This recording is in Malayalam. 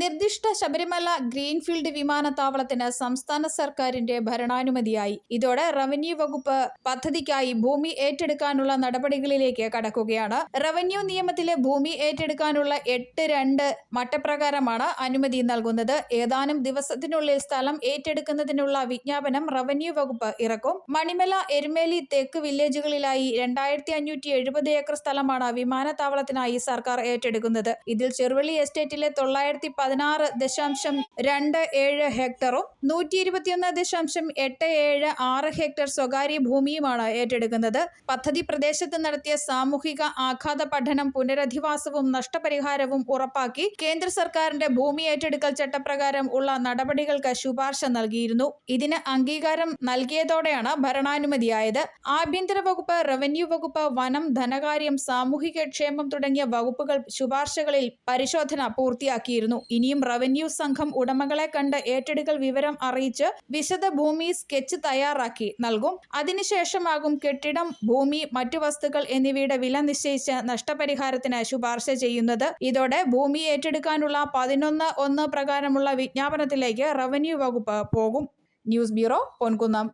നിർദ്ദിഷ്ട ശബരിമല ഗ്രീൻഫീൽഡ് വിമാനത്താവളത്തിന് സംസ്ഥാന സർക്കാരിന്റെ ഭരണാനുമതിയായി. ഇതോടെ റവന്യൂ വകുപ്പ് പദ്ധതിക്കായി ഭൂമി ഏറ്റെടുക്കാനുള്ള നടപടികളിലേക്ക് കടക്കുകയാണ്. റവന്യൂ നിയമത്തിലെ ഭൂമി ഏറ്റെടുക്കാനുള്ള എട്ട് രണ്ട് മട്ടപ്രകാരമാണ് അനുമതി നൽകുന്നത്. ഏതാനും ദിവസത്തിനുള്ളിൽ സ്ഥലം ഏറ്റെടുക്കുന്നതിനുള്ള വിജ്ഞാപനം റവന്യൂ വകുപ്പ് ഇറക്കും. മണിമല എരുമേലി തെക്ക് വില്ലേജുകളിലായി രണ്ടായിരത്തി അഞ്ഞൂറ്റി എഴുപത് ഏക്കർ സ്ഥലമാണ് വിമാനത്താവളത്തിനായി സർക്കാർ ഏറ്റെടുക്കുന്നത്. ഇതിൽ ചെറുവള്ളി എസ്റ്റേറ്റിലെ തൊള്ളായിരത്തി പതിനാറ് ദശാംശം രണ്ട് ഏഴ് ഹെക്ടറും നൂറ്റി ഇരുപത്തിയൊന്ന് ദശാംശം എട്ട് ഏഴ് ആറ് ഹെക്ടർ സ്വകാര്യ ഭൂമിയുമാണ് ഏറ്റെടുക്കുന്നത്. പദ്ധതി പ്രദേശത്ത് നടത്തിയ സാമൂഹിക ആഘാത പഠനം പുനരധിവാസവും നഷ്ടപരിഹാരവും ഉറപ്പാക്കി കേന്ദ്ര സർക്കാരിന്റെ ഭൂമി ഏറ്റെടുക്കൽ ചട്ടപ്രകാരം ഉള്ള നടപടികൾക്ക് ശുപാർശ നൽകിയിരുന്നു. ഇതിന് അംഗീകാരം നൽകിയതോടെയാണ് ഭരണാനുമതിയായത്. ആഭ്യന്തര വകുപ്പ് റവന്യൂ വകുപ്പ് വനം ധനകാര്യം സാമൂഹിക ക്ഷേമം തുടങ്ങിയ വകുപ്പുകൾ ശുപാർശകളിൽ പരിശോധന പൂർത്തിയാക്കിയിരുന്നു. ഇനിയും റവന്യൂ സംഘം ഉടമകളെ കണ്ട് ഏറ്റെടുക്കൽ വിവരം അറിയിച്ച് വിശദ ഭൂമി സ്കെച്ച് തയ്യാറാക്കി നൽകും. അതിനുശേഷമാകും കെട്ടിടം ഭൂമി മറ്റു വസ്തുക്കൾ എന്നിവയുടെ വില നിശ്ചയിച്ച് നഷ്ടപരിഹാരത്തിന് ശുപാർശ ചെയ്യുന്നത്. ഇതോടെ ഭൂമി ഏറ്റെടുക്കാനുള്ള പതിനൊന്ന് ഒന്ന് പ്രകാരമുള്ള വിജ്ഞാപനത്തിലേക്ക് റവന്യൂ വകുപ്പ് പോകും. News bureau Ponkunnam.